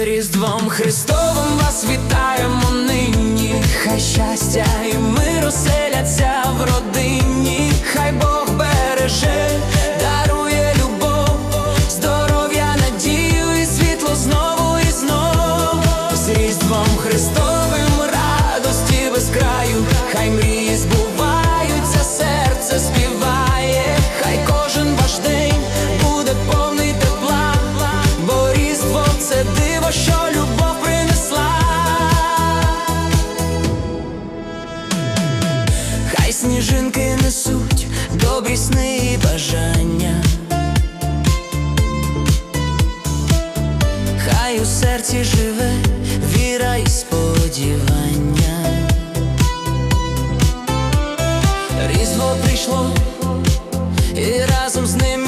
Різдвом Христовим вас вітаємо нині, хай щастя і мир оселяться в родині, хай Бог береже, дарує любов, здоров'я, надію і світло знову і знов. З Різдвом Христовим радості без краю, добрі сни і бажання, хай у серці живе віра і сподівання, різдво прийшло і разом з ним.